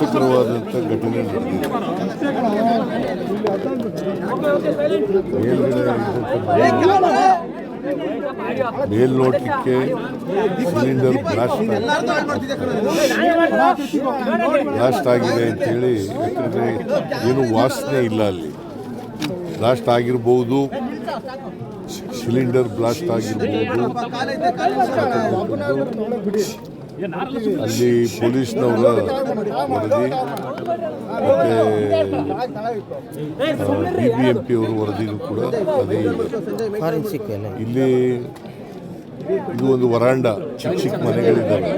ದುರದೃಷ್ಟಕರವಾದಂಥ ಘಟನೆ ಮೇಲ್ನೋಟಕ್ಕೆ cylinder blast blast ಆಗಿದೆ ಅಂತೇಳಿ, ಯಾಕಂದರೆ ಏನು ವಾಸನೆ ಇಲ್ಲ ಅಲ್ಲಿ. ಬ್ಲಾಸ್ಟ್ ಆಗಿರ್ಬೋದು, ಸಿಲಿಂಡರ್ ಬ್ಲಾಸ್ಟ್ ಆಗಿರ್ಬೋದು ಅಲ್ಲಿ ಪೊಲೀಸ್ನವರ ವರದಿ, ಮತ್ತೆ ಬಿ ಬಿ ಎಂ ಪಿ ಅವರ ಕೂಡ ಅದೇ ಇದೆ. ಇಲ್ಲಿ ಇದು ಒಂದು ವರಾಂಡ ಚಿಕ್ಕ ಚಿಕ್ಕ ಮನೆಗಳಿದ್ದಾವೆ.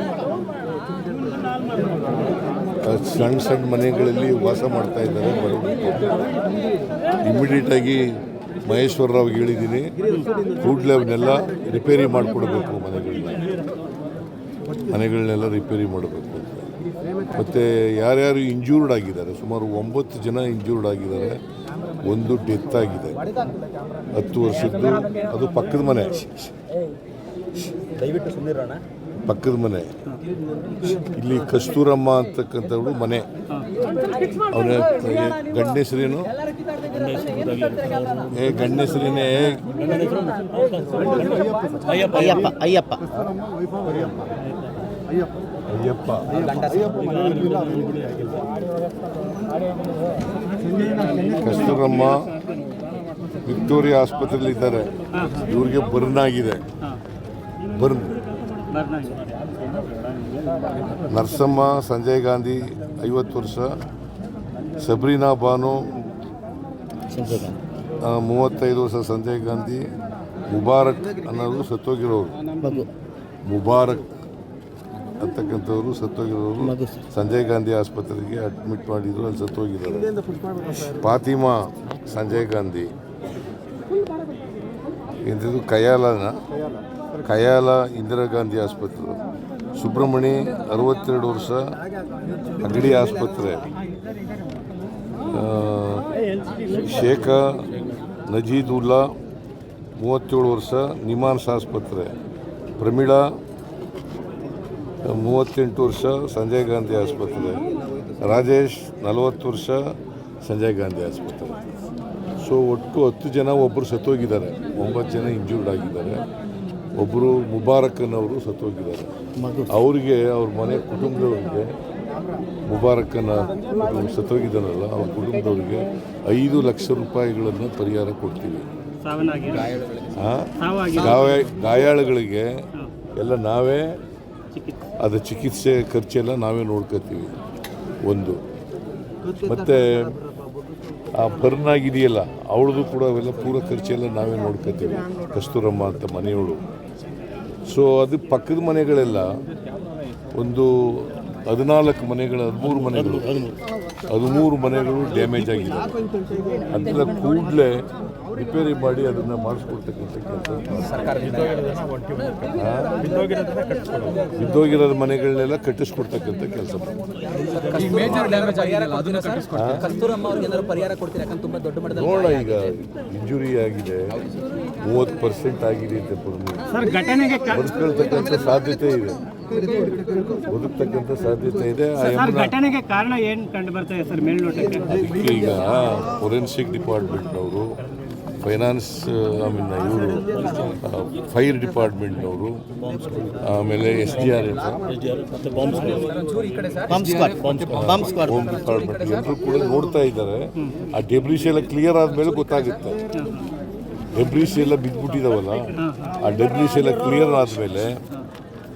ಸಣ್ಣ ಸಣ್ಣ ಮನೆಗಳಲ್ಲಿ ವಾಸ ಮಾಡ್ತಾ ಇದ್ದಾರೆ ಇಮಿಡಿಯೇಟ್ ಆಗಿ ಮಹೇಶ್ವರ ರಾವ್ಗೆ ಹೇಳಿದ್ದೀನಿ, ಕೂಡಲೇ ಅವನ್ನೆಲ್ಲ ರಿಪೇರಿ ಮಾಡಿಕೊಡ್ಬೇಕು ಮನೆಗಳನ್ನ ಮನೆಗಳನ್ನೆಲ್ಲ ರಿಪೇರಿ ಮಾಡಬೇಕು ಅಂತ. ಮತ್ತು ಯಾರ್ಯಾರು ಇಂಜೂರ್ಡ್ ಆಗಿದ್ದಾರೆ ಸುಮಾರು ಒಂಬತ್ತು ಜನ ಇಂಜೂರ್ಡ್ ಆಗಿದ್ದಾರೆ ಒಂದು ಡೆತ್ ಆಗಿದೆ. ಹತ್ತು ವರ್ಷದ್ದು ಅದು ಪಕ್ಕದ ಮನೆ. ಪಕ್ಕದ ಮನೆ. ಇಲ್ಲಿ ಕಸ್ತೂರಮ್ಮ ಅಂತಕ್ಕಂಥವಳು ಮನೆ. ಅವನ ಗಂಡ ಹೆಸರೇನು ಏ ಗಂಡ ಹೆಸರೇನೆ ಅಯ್ಯಪ್ಪ ಅಯ್ಯಪ್ಪ. ಅಯ್ಯಪ್ಪ. ಕಸ್ತೂರಮ್ಮ ವಿಕ್ಟೋರಿಯಾ ಆಸ್ಪತ್ರೆಯಲ್ಲಿ ಇದ್ದಾರೆ ಇವ್ರಿಗೆ ಬರ್ನ್ ಆಗಿದೆ ಬರ್ನ್. ನರಸಮ್ಮ ಸಂಜಯ್ ಗಾಂಧಿ ಐವತ್ತು ವರ್ಷ. ಸಬ್ರೀನಾ ಬಾನು ಮೂವತ್ತೈದು ವರ್ಷ ಸಂಜಯ್ ಗಾಂಧಿ ಮುಬಾರಕ್ ಅನ್ನೋರು ಸತ್ತೋಗಿರೋರು. ಮಗು. ಮುಬಾರಕ್ ಅಂತಕ್ಕಂಥವ್ರು ಸತ್ತೋಗಿರೋರು. ಸಂಜಯ್ ಗಾಂಧಿ ಆಸ್ಪತ್ರೆಗೆ ಅಡ್ಮಿಟ್ ಮಾಡಿದ್ರು ಅಲ್ಲಿ ಸತ್ತೋಗಿದ್ದಾರೆ. ಫಾತಿಮಾ ಸಂಜಯ್ ಗಾಂಧಿ. ಇಂಥದ್ದು ಕಯಾಲನ ಕಯಾಲ ಇಂದಿರಾ ಗಾಂಧಿ ಆಸ್ಪತ್ರೆ. ಸುಬ್ರಹ್ಮಣಿ ಅರವತ್ತೆರಡು ವರ್ಷ ಅಗಡಿ ಆಸ್ಪತ್ರೆ. ಶೇಖ ನಜೀದುಲ್ಲಾ ಮೂವತ್ತೇಳು ವರ್ಷ ನಿಮಾನ್ಸ್ ಆಸ್ಪತ್ರೆ. ಪ್ರಮೀಳಾ ಮೂವತ್ತೆಂಟು ವರ್ಷ ಸಂಜಯ್ ಗಾಂಧಿ ಆಸ್ಪತ್ರೆ. ರಾಜೇಶ್ ನಲವತ್ತು ವರ್ಷ ಸಂಜಯ್ ಗಾಂಧಿ ಆಸ್ಪತ್ರೆ. ಸೊ ಒಟ್ಟು ಹತ್ತು ಜನ ಒಬ್ಬರು ಸತ್ತೋಗಿದ್ದಾರೆ. ಒಂಬತ್ತು ಜನ ಇಂಜೂರ್ಡ್ ಆಗಿದ್ದಾರೆ. ಒಬ್ಬರು ಮುಬಾರಕ್ಕನವರು ಸತ್ತೋಗಿದ್ದಾರೆ. ಅವ್ರಿಗೆ ಅವರಿಗೆ ಅವ್ರ ಮನೆ ಕುಟುಂಬದವ್ರಿಗೆ ಮುಬಾರಕ್ಕನ ಸತ್ತೋಗಿದ್ದಾನಲ್ಲ ಅವ್ರ ಕುಟುಂಬದವ್ರಿಗೆ ಐದು ಲಕ್ಷ ರೂಪಾಯಿಗಳನ್ನು ಪರಿಹಾರ ಕೊಡ್ತೀವಿ. ಗಾಯಾಳುಗಳಿಗೆ ಎಲ್ಲ ನಾವೇ ಅದು ಚಿಕಿತ್ಸೆ ಖರ್ಚೆಲ್ಲ ನಾವೇ ನೋಡ್ಕೋತೀವಿ. ಒಂದು. ಮತ್ತು ಆ ಬರ್ನ್ ಆಗಿದೆಯಲ್ಲ ಅವಳದು ಕೂಡ ಅವೆಲ್ಲ ಪೂರ ಖರ್ಚೆಲ್ಲ ನಾವೇ ನೋಡ್ಕೋತೀವಿ. ಕಸ್ತೂರಮ್ಮ ಅಂತ ಮನೆಯವಳು. ಸೊ ಅದು ಪಕ್ಕದ ಮನೆಗಳೆಲ್ಲ ಒಂದು ಹದಿನಾಲ್ಕು ಮನೆಗಳು ಹದಿಮೂರು ಮನೆಗಳು. ಹದಿಮೂರು ಮನೆಗಳು ಡ್ಯಾಮೇಜ್ ಆಗಿದೆ ಅದರ ಕೂಡಲೇ ರಿಪೇರಿ ಮಾಡಿ ಅದನ್ನು ಮಾಡಿಸ್ಕೊಡ್ತಕ್ಕಂಥ ಕೆಲಸ. ಬಿದ್ದೋಗಿರೋದು ಮನೆಗಳನ್ನೆಲ್ಲ ಕಟ್ಟಿಸ್ಕೊಡ್ತಕ್ಕಂಥ ಕೆಲಸ ಈ ಮೇಜರ್ ಡ್ಯಾಮೇಜ್ ಆಗಿದೆಯಲ್ಲ ಅದನ್ನ ಕಟ್ಟಿಸ್ಕೊಡ್ತೀವಿ ಕಸ್ತೂರಮ್ಮ ಅವ್ರಿಗೆ ಏನಾದ್ರು ಪರಿಹಾರ ಕೊಡ್ತೀರಾ? ಯಾಕಂದ್ರೆ ತುಂಬಾ ದೊಡ್ಡ ಮಟ್ಟದಲ್ಲಿ ನೋಡೋಣ ಈಗ ಇಂಜುರಿ ಆಗಿದೆ ಮೂವತ್ತು ಪರ್ಸೆಂಟ್ ಆಗಿದೆ ಅಂತ ಸರ್ ಘಟನೆಗೆ ಕ- ಸಾಧ್ಯತೆ ಇದೆ. ಬದುಕ್ತಕ್ಕಂಥ ಸಾಧ್ಯತೆ ಇದೆ. ಘಟನೆಗೆ ಕಾರಣ ಏನು ಕಂಡು ಬರ್ತದೆ ಸರ್ ಮೇಲ್ನೋಟಕ್ಕೆ? ಈಗ ಫೊರೆನ್ಸಿಕ್ ಡಿಪಾರ್ಟ್ಮೆಂಟ್ನವರು ಫೈನಾನ್ಸ್ ಐ ಮೀನ್ ಇವರು ಫೈರ್ ಡಿಪಾರ್ಟ್ಮೆಂಟ್ನವರು ಆಮೇಲೆ S D R F home department ಎಲ್ಲರೂ ಕೂಡ ನೋಡ್ತಾ ಇದ್ದಾರೆ. ಆ ಡೆಬ್ರಿಸ್ ಎಲ್ಲ ಕ್ಲಿಯರ್ ಆದಮೇಲೆ ಗೊತ್ತಾಗುತ್ತೆ. ಡೆಬ್ರಿಸ್ ಎಲ್ಲ ಬಿದ್ದುಬಿಟ್ಟಿದಾವಲ್ಲ. ಆ ಡೆಬ್ರಿಸ್ ಎಲ್ಲ ಕ್ಲಿಯರ್ ಆದಮೇಲೆ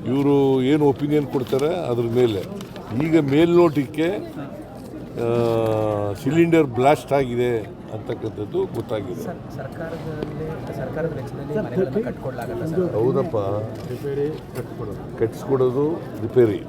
ಇವರು ಏನು ಒಪಿನಿಯನ್ ಕೊಡ್ತಾರೆ ಅದ್ರ ಮೇಲೆ. ಈಗ ಮೇಲ್ನೋಟಕ್ಕೆ ಸಿಲಿಂಡರ್ ಬ್ಲಾಸ್ಟ್ ಆಗಿದೆ ಅಂತಕ್ಕಂಥದ್ದು ಗೊತ್ತಾಗಿದೆ. ಹೌದಪ್ಪ. ಕಟ್ಸ್ಕೊಡೋದು ರಿಪೇರಿ.